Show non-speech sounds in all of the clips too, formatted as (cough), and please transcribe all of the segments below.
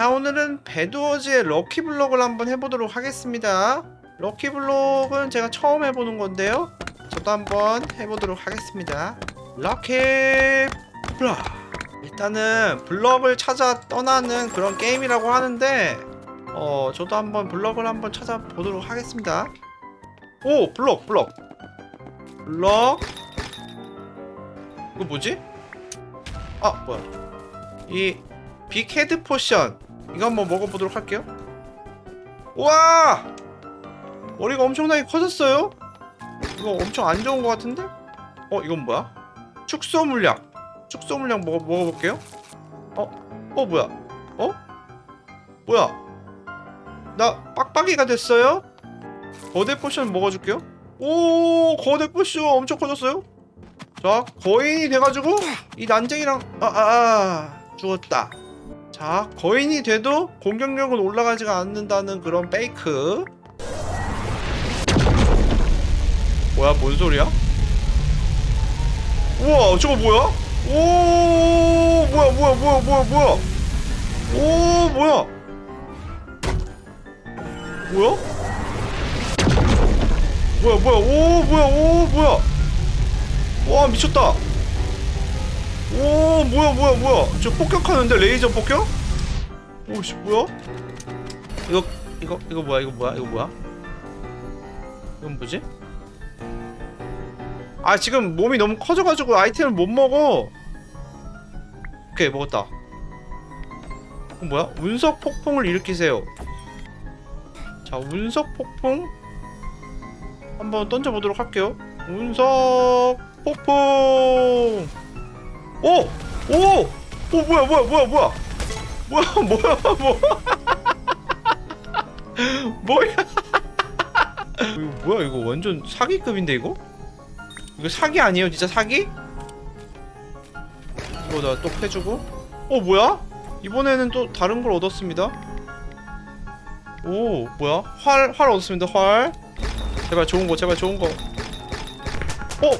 자 오늘은 배드워즈의 럭키블럭을 한번 해보도록 하겠습니다. 럭키블럭은 제가 처음 해보는 건데요. 저도 한번 해보도록 하겠습니다. 럭키블럭 일단은 블럭을 찾아 떠나는 그런 게임이라고 하는데 어 저도 한번 블럭을 한번 찾아보도록 하겠습니다. 오 블럭 블럭 블럭 이거 뭐지? 아 뭐야. 이 빅헤드 포션 이거 한번 먹어보도록 할게요 우와 머리가 엄청나게 커졌어요 이거 엄청 안 좋은 것 같은데? 어 이건 뭐야? 축소 물약 축소 물약 먹어, 먹어볼게요 어? 어 뭐야? 어? 뭐야 나 빡빡이가 됐어요? 거대 포션 먹어줄게요 오 거대 포션 엄청 커졌어요 자 거인이 돼가지고 이 난쟁이랑 아아 아, 아, 죽었다 자 거인이 돼도 공격력은 올라가지가 않는다는 그런 페이크 뭐야 뭔 소리야? 우와 저거 뭐야? 오 뭐야 뭐야 뭐야 뭐야 뭐야 오 뭐야 뭐야? 뭐야 뭐야 오 뭐야 오 뭐야 와 미쳤다 오 뭐야 뭐야 뭐야 저 폭격하는데 레이저 폭격? 오씨 뭐야? 이거 이거 이거 뭐야 이거 뭐야 이거 뭐야? 이건 뭐지? 아 지금 몸이 너무 커져가지고 아이템을 못 먹어 오케이 먹었다 이건 뭐야? 운석 폭풍을 일으키세요 자 운석 폭풍 한번 던져보도록 할게요 운석 폭풍 오! 오! 오 뭐야 뭐야 뭐야 뭐야 뭐야 (laughs) 뭐야 뭐 (laughs) 뭐야 이거 뭐야 이거 완전 사기급인데 이거? 이거 사기 아니에요 진짜 사기? 이거 나 또 패주고 어 뭐야? 이번에는 또 다른 걸 얻었습니다 오 뭐야 활활 얻었습니다 활 제발 좋은 거 제발 좋은 거어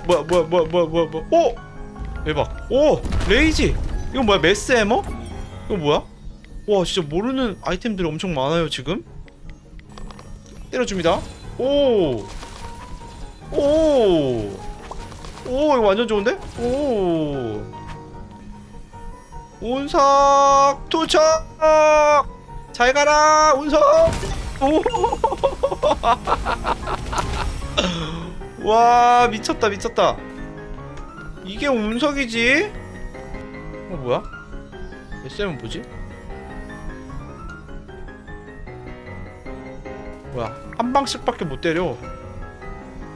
뭐야 뭐야 뭐야 뭐야 뭐야 뭐야 오 대박. 오 레이지. 이건 뭐야? 메스 해머? 이거 뭐야? 와 진짜 모르는 아이템들이 엄청 많아요 지금. 때려줍니다. 오 오. 오, 오, 이거 완전 좋은데? 오. 운석 도착 잘 가라 운석! 오 와 (laughs) 미쳤다 미쳤다 이게 운석이지? 어 뭐야? SM은 뭐지? 뭐야? 한 방씩밖에 못 때려.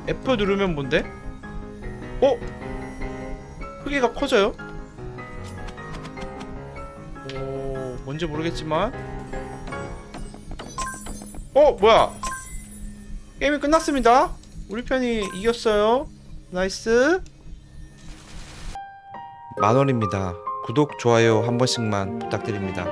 F 누르면 뭔데? 어? 크기가 커져요? 오 뭔지 모르겠지만. 어 뭐야? 게임이 끝났습니다. 우리 편이 이겼어요. 나이스 만원입니다. 구독 좋아요 한 번씩만 부탁드립니다